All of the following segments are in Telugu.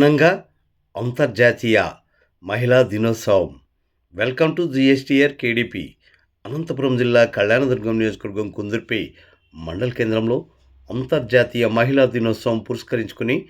ఘనంగా అంతర్జాతీయ మహిళా దినోత్సవం. Welcome to GSTR KDP. Anantapur జిల్లా కళ్యాణదుర్గం నియోజకవర్గం కుందుర్పి మండల కేంద్రంలో అంతర్జాతీయ మహిళా దినోత్సవం పురస్కరించుకుని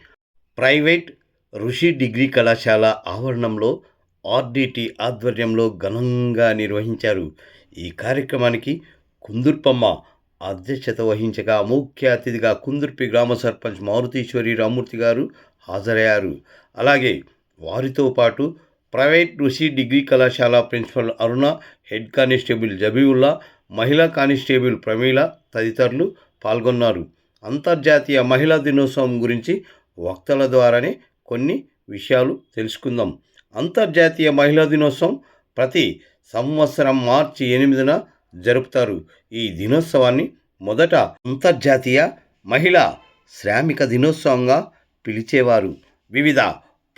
ప్రైవేట్ ఋషి డిగ్రీ కళాశాల ఆవరణంలో ఆర్డిటి ఆధ్వర్యంలో ఘనంగా నిర్వహించారు. ఈ కార్యక్రమానికి కుందుర్పమ్మ అధ్యక్షత వహించగా ముఖ్య అతిథిగా కుందుర్పి గ్రామ సర్పంచ్ మారుతీశ్వరి రామూర్తి గారు హాజరయ్యారు. అలాగే వారితో పాటు ప్రైవేట్ ఋషి డిగ్రీ కళాశాల principal Aruna head constable Jabiulla మహిళా కానిస్టేబుల్ ప్రమీల తదితరులు పాల్గొన్నారు. అంతర్జాతీయ మహిళా దినోత్సవం గురించి వక్తల ద్వారానే కొన్ని విషయాలు తెలుసుకుందాం. అంతర్జాతీయ మహిళా దినోత్సవం ప్రతి సంవత్సరం మార్చి ఎనిమిదిన జరుపుతారు. ఈ దినోత్సవాన్ని మొదట అంతర్జాతీయ మహిళా శ్రామిక దినోత్సవంగా పిలిచేవారు. వివిధ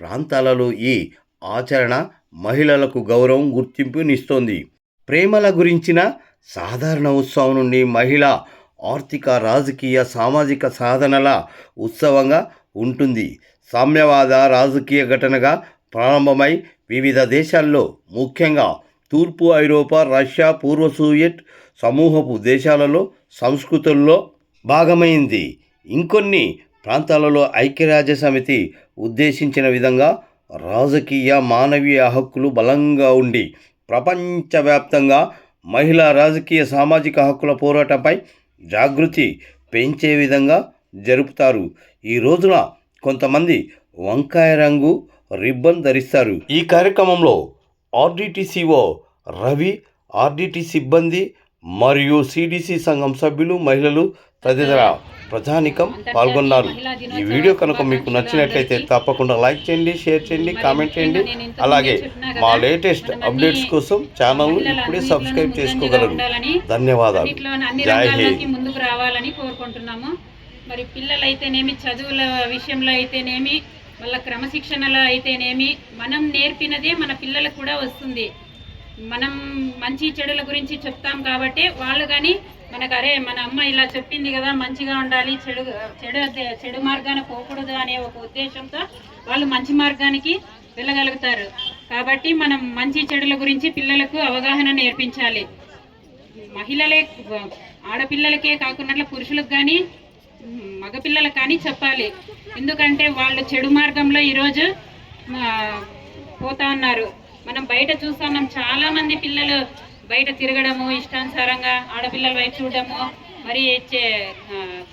ప్రాంతాలలో ఈ ఆచరణ మహిళలకు గౌరవం గుర్తింపునిస్తోంది ప్రేమల గురించిన సాధారణ ఉత్సవం నుండి మహిళ ఆర్థిక రాజకీయ సామాజిక సాధనల ఉత్సవంగా ఉంటుంది. సామ్యవాద రాజకీయ ఘటనగా ప్రారంభమై వివిధ దేశాల్లో ముఖ్యంగా తూర్పు ఐరోపా రష్యా పూర్వ సోవియట్ సమూహపు దేశాలలో సంస్కృతుల్లో భాగమైంది. ఇంకొన్ని ప్రాంతాలలో ఐక్యరాజ్య సమితి ఉద్దేశించిన విధంగా రాజకీయ మానవీయ హక్కులు బలంగా ఉండి ప్రపంచవ్యాప్తంగా మహిళా రాజకీయ సామాజిక హక్కుల పోరాటంపై జాగృతి పెంచే విధంగా జరుపుతారు. ఈ రోజున కొంతమంది వంకాయ రంగు రిబ్బన్ ధరిస్తారు. ఈ కార్యక్రమంలో ఆర్డిటిసిఓ రవి ఆర్డిటి సిబ్బంది మరియు సిడిసి సంఘం సభ్యులు మహిళలు తదితర ప్రజానికం పాల్గొన్నారు. ఈ వీడియో కనుక మీకు నచ్చినట్లయితే తప్పకుండా లైక్ చేయండి షేర్ చేయండి కామెంట్ చేయండి. అలాగే మా లేటెస్ట్ అప్డేట్స్ కోసం ఛానల్ ఇప్పుడే సబ్స్క్రైబ్ చేసుకోగలరు. ధన్యవాదాలు. జై హింద్. ముందుకు రావాలని కోరుకుంటున్నాము. మరి పిల్లలైతేనేమి చదువుల విషయంలో అయితేనేమి వాళ్ళ క్రమశిక్షణలో అయితేనేమి మనం నేర్పినదే మన పిల్లలకు కూడా వస్తుంది. మనం మంచి చెడుల గురించి చెప్తాం కాబట్టి వాళ్ళు కానీ మనకు అరే మన అమ్మ ఇలా చెప్పింది కదా మంచిగా ఉండాలి చెడు చెడు చెడు మార్గాన పోకూడదు అనే ఒక ఉద్దేశంతో వాళ్ళు మంచి మార్గానికి వెళ్ళగలుగుతారు. కాబట్టి మనం మంచి చెడుల గురించి పిల్లలకు అవగాహన నేర్పించాలి. మహిళలే ఆడపిల్లలకే కాకుండా పురుషులకు కానీ మగపిల్లలకు కానీ చెప్పాలి. ఎందుకంటే వాళ్ళు చెడు మార్గంలో ఈరోజు పోతా ఉన్నారు. మనం బయట చూస్తున్నాం చాలా మంది పిల్లలు బయట తిరగడము ఇష్టానుసారంగా ఆడపిల్లల వైపు చూడడము మరి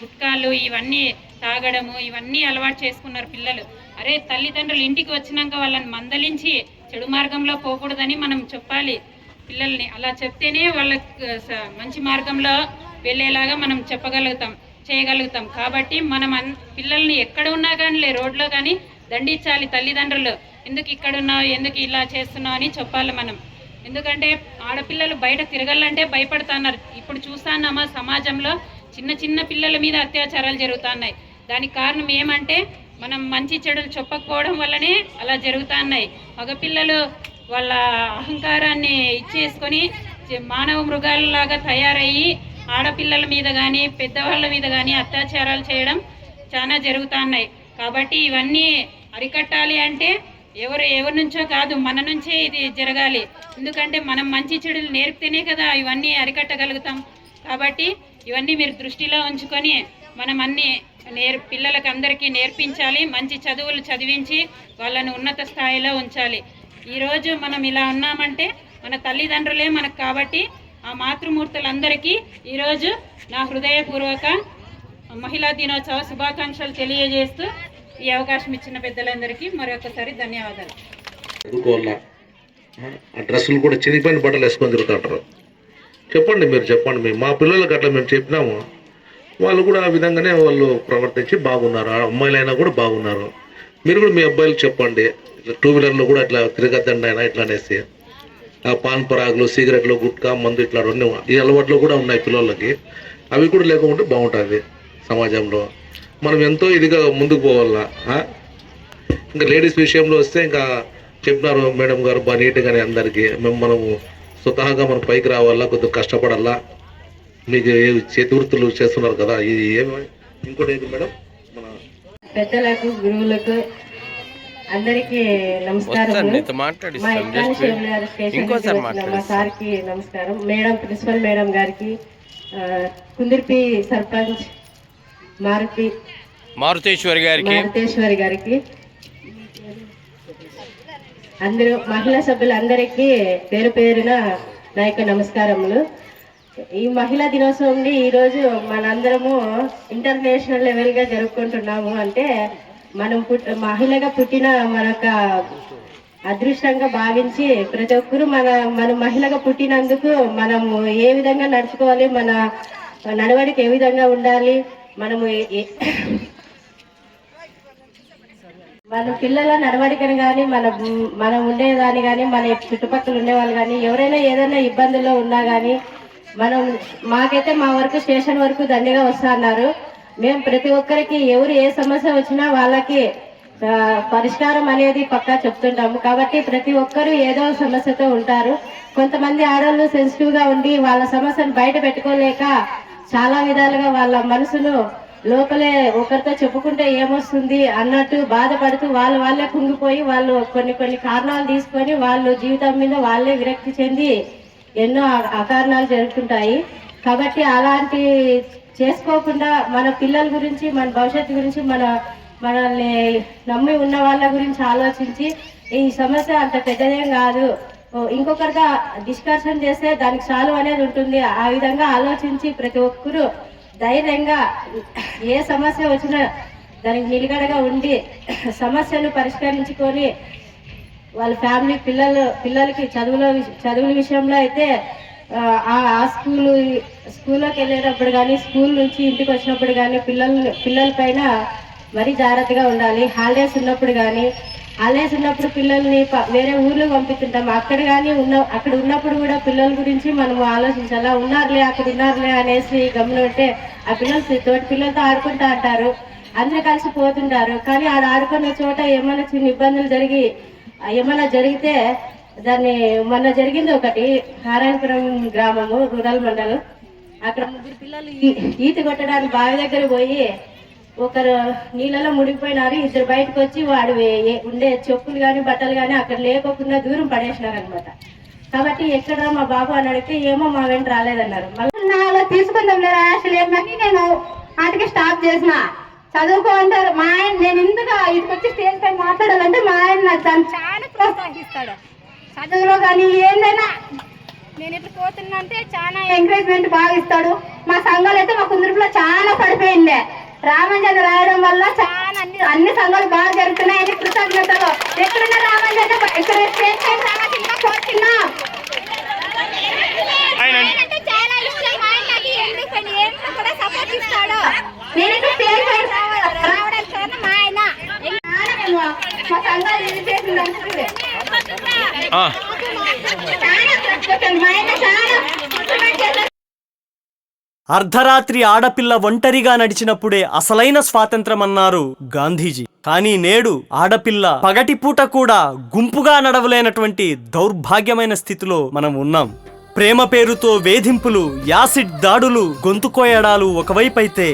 గుట్కాలు ఇవన్నీ తాగడము ఇవన్నీ అలవాటు చేసుకున్నారు పిల్లలు. అరే తల్లిదండ్రులు ఇంటికి వచ్చినాక వాళ్ళని మందలించి చెడు మార్గంలో పోకూడదని మనం చెప్పాలి. పిల్లల్ని అలా చెప్తేనే వాళ్ళకి మంచి మార్గంలో వెళ్ళేలాగా మనం చెప్పగలుగుతాం. చేయగలుగుతాం. కాబట్టి మనం అన్ పిల్లల్ని ఎక్కడ ఉన్నా కానీ రోడ్లో కానీ దండించాలి తల్లిదండ్రులు. ఎందుకు ఇక్కడ ఉన్నావు ఎందుకు ఇలా చేస్తున్నావు అని చెప్పాలి మనం. ఎందుకంటే ఆడపిల్లలు బయట తిరగాలంటే భయపడుతున్నారు. ఇప్పుడు చూస్తున్నామా సమాజంలో చిన్న చిన్న పిల్లల మీద అత్యాచారాలు జరుగుతున్నాయి. దానికి కారణం ఏమంటే మనం మంచి చెడులు చెప్పకపోవడం వల్లనే అలా జరుగుతున్నాయి. మగపిల్లలు వాళ్ళ అహంకారాన్ని ఇచ్చేసుకొని మానవ మృగాలలాగా తయారయ్యి ఆడపిల్లల మీద కానీ పెద్దవాళ్ళ మీద కానీ అత్యాచారాలు చేయడం చాలా జరుగుతున్నాయి. కాబట్టి ఇవన్నీ అరికట్టాలి అంటే ఎవరు ఎవరి నుంచో కాదు మన నుంచే ఇది జరగాలి. ఎందుకంటే మనం మంచి చెడులు నేర్పితేనే కదా ఇవన్నీ అరికట్టగలుగుతాం. కాబట్టి ఇవన్నీ మీరు దృష్టిలో ఉంచుకొని మనం అన్ని నేర్ పిల్లలకు అందరికీ నేర్పించాలి మంచి చదువులు చదివించి వాళ్ళను ఉన్నత స్థాయిలో ఉంచాలి. ఈరోజు మనం ఇలా ఉన్నామంటే మన తల్లిదండ్రులే మనకు కాబట్టి ఆ మాతృమూర్తులందరికీ ఈరోజు నా హృదయపూర్వక మహిళా దినోత్సవ శుభాకాంక్షలు తెలియజేస్తూ ఈ అవకాశం ఇచ్చిన పెద్దలందరికీ మరొకసారి ధన్యవాదాలు. ఆ డ్రెస్సులు కూడా చినిగిపోయిన బట్టలు వేసుకొని తిరుగుతుంటారు. చెప్పండి మీరు చెప్పండి మేము మా పిల్లలకి అట్లా మేము చెప్పినాము. వాళ్ళు కూడా ఆ విధంగానే వాళ్ళు ప్రవర్తించి బాగున్నారు. ఆ అమ్మాయిలైనా కూడా బాగున్నారు. మీరు కూడా మీ అబ్బాయిలు చెప్పండి. ఇట్లా టూ వీలర్లో కూడా ఇట్లా తిరగద్దండి అయినా ఇట్లా అనేసి. పాన్ పరాగులు సిగరెట్లు గుట్కా మందు ఇట్లా అన్నీ ఈ అలవాట్లు కూడా ఉన్నాయి పిల్లలకి. అవి కూడా లేకుంటే బాగుంటుంది సమాజంలో. మనం ఎంతో ఇదిగా ముందుకు పోవాలా ఇంకా లేడీస్ విషయంలో వస్తే ఇంకా చెప్పినారు మేడం గారు బాగా నీట్గానే అందరికీ. మేము మనము స్వతహాగా మనం పైకి రావాలా కొద్దిగా కష్టపడాలా? మీకు ఏ చేతి వృత్తులు చేస్తున్నారు కదా ఇది ఏమి? ఇంకోటి ఏది మేడం? మన పెద్దలకు గురువులకు అందరికీ నమస్కారం మా ఎక్కాని శివులు గారు స్టేషన్ సార్కి నమస్కారం. మేడం ప్రిన్సిపల్ మేడం గారికి కుందిర్పి సర్పంచ్ మారుతి మారుతేశ్వరి గారికి. మారుతేశ్వరి గారికి అందరూ మహిళా సభ్యులందరికీ పేరు పేరున నా యొక్క నమస్కారములు. ఈ మహిళా దినోత్సవంని ఈరోజు మనందరము ఇంటర్నేషనల్ లెవెల్గా జరుపుకుంటున్నాము అంటే మనం పుట్ మహిళగా పుట్టిన మనొక అదృష్టంగా భావించి ప్రతి ఒక్కరూ మన మన మహిళగా పుట్టినందుకు మనము ఏ విధంగా నడుచుకోవాలి మన నడవడికి ఏ విధంగా ఉండాలి మనము మన పిల్లల నడవడికను కానీ మన మనం ఉండేదాన్ని కానీ మన చుట్టుపక్కల ఉండేవాళ్ళు కానీ ఎవరైనా ఏదైనా ఇబ్బందుల్లో ఉన్నా కానీ మనం మాకైతే మా వరకు స్టేషన్ వరకు దండిగా వస్తా అన్నారు. మేము ప్రతి ఒక్కరికి ఎవరు ఏ సమస్య వచ్చినా వాళ్ళకి పరిష్కారం అనేది పక్కా చెప్తుంటాము. కాబట్టి ప్రతి ఒక్కరు ఏదో సమస్యతో ఉంటారు. కొంతమంది ఆడవాళ్ళు సెన్సిటివ్గా ఉండి వాళ్ళ సమస్యను బయట పెట్టుకోలేక చాలా విధాలుగా వాళ్ళ మనసును లోపలే ఒకరితో చెప్పుకుంటే ఏమొస్తుంది అన్నట్టు బాధపడుతూ వాళ్ళు వాళ్ళే కుంగిపోయి వాళ్ళు కొన్ని కొన్ని కారణాలు తీసుకొని వాళ్ళు జీవితం మీద వాళ్ళే విరక్తి చెంది ఎన్నో అకారణాలు జరుగుతుంటాయి. కాబట్టి అలాంటి చేసుకోకుండా మన పిల్లల గురించి మన భవిష్యత్తు గురించి మన మనల్ని నమ్మి ఉన్న వాళ్ళ గురించి ఆలోచించి ఈ సమస్య అంత పెద్దదేం కాదు. ఇంకొకరిగా డిస్కషన్ చేస్తే దానికి సాల్వ్ అనేది ఉంటుంది. ఆ విధంగా ఆలోచించి ప్రతి ఒక్కరూ ధైర్యంగా ఏ సమస్య వచ్చినా దానికి నిలకడగా ఉండి సమస్యను పరిష్కరించుకొని వాళ్ళ ఫ్యామిలీ పిల్లలు పిల్లలకి చదువుల చదువుల విషయంలో అయితే ఆ, స్కూల్ స్కూలు స్కూల్లోకి వెళ్ళేటప్పుడు కానీ స్కూల్ నుంచి ఇంటికి వచ్చినప్పుడు కానీ పిల్లల పిల్లల పైన మరీ జాగ్రత్తగా ఉండాలి. హాలిడేస్ ఉన్నప్పుడు కానీ హాలిడేస్ ఉన్నప్పుడు పిల్లల్ని ప- వేరే ఊర్లో పంపిస్తుంటాం. అక్కడ కానీ ఉన్న అక్కడ ఉన్నప్పుడు కూడా పిల్లల గురించి మనం ఆలోచించాలా? ఉన్నారులే అక్కడ ఉన్నారులే అనేసి గమనింటే ఆ పిల్లలు తోటి పిల్లలతో ఆడుకుంటా అంటారు. అందరూ కలిసి పోతుంటారు. కానీ ఆడ ఆడుకునే చోట ఏమైనా చిన్న ఇబ్బందులు జరిగి ఏమైనా జరిగితే దాన్ని మొన్న జరిగింది ఒకటి నారాయణపురం గ్రామము రూరల్ మండలం. అక్కడ ముగ్గురు పిల్లలు ఈత కొట్టడానికి బావి దగ్గర పోయి ఒకరు నీళ్ళలో మునిగిపోయినారు ఇద్దరు బయటకు వచ్చి వాడు ఏ- ఉండే చెప్పులు కానీ బట్టలు కానీ అక్కడ లేకోకుండా దూరం పడేసినారనమాట కాబట్టి ఎక్కడ మా బాబు అని అడిగితే ఏమో మా వెంట రాలేదన్నారు. మళ్ళీ నాలో తీసుకుందాం లేదా అసలు నేను వాటికి స్టాప్ చేసిన. చదువుకో అంటారు. మా ఆయన నేను ఎందుకు ఇదికొచ్చి స్టేజ్ పై మాట్లాడాలంటే మా ఆయన నాకు దాన్ని చాలా ప్రోత్సహిస్తాడు. చదువులో కానీ ఏందైనా నేను ఇట్లా పోతున్నా అంటే చాలా ఎంకరేజ్మెంట్ బాగా ఇస్తాడు మా సంఘాలు అయితే మా కుందురుపులో చాలా పడిపోయింది రామంజన్ రాయడం వల్ల చాలా అన్ని అన్ని సంఘాలు బాగా జరుగుతున్నాయని కృతజ్ఞతలు ఎక్కడున్న రామంజన్ ఇక్కడ కోరుతున్నాం ఆయనంటే చాలా ఇష్టం మా ఆయనకి ఎందుకని ఎందుకు కూడా సపోర్ట్ ఇస్తాడు నేను ఇక్కడ స్టేజ్ పైన రావ- రావడానికి కారణం మా ఆయన చాలా మేము మా సంఘాలు ఇది చేసిన దానికి ఆ, చాలా కృతజ్ఞతలు. మా ఆయన చాలా support చేశారు. అర్ధరాత్రి ఆడపిల్ల ఒంటరిగా నడిచినప్పుడే అసలైన స్వాతంత్రమన్నారు గాంధీజీ. కానీ నేడు ఆడపిల్ల పగటిపూట కూడా గుంపుగా నడవలేనటువంటి దౌర్భాగ్యమైన స్థితిలో మనం ఉన్నాం. ప్రేమ పేరుతో వేధింపులు యాసిడ్ దాడులు గొంతుకోయడాలు ఒకవైపైతే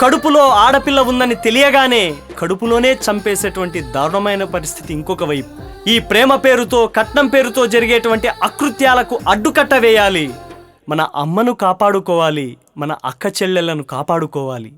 కడుపులో ఆడపిల్ల ఉందని తెలియగానే కడుపులోనే చంపేసేటువంటి దారుణమైన పరిస్థితి ఇంకొక వైపు. ఈ ప్రేమ పేరుతో కట్నం పేరుతో జరిగేటువంటి అకృత్యాలకు అడ్డుకట్ట వేయాలి. మన అమ్మను కాపాడుకోవాలి. మన అక్క చెల్లెలను కాపాడుకోవాలి.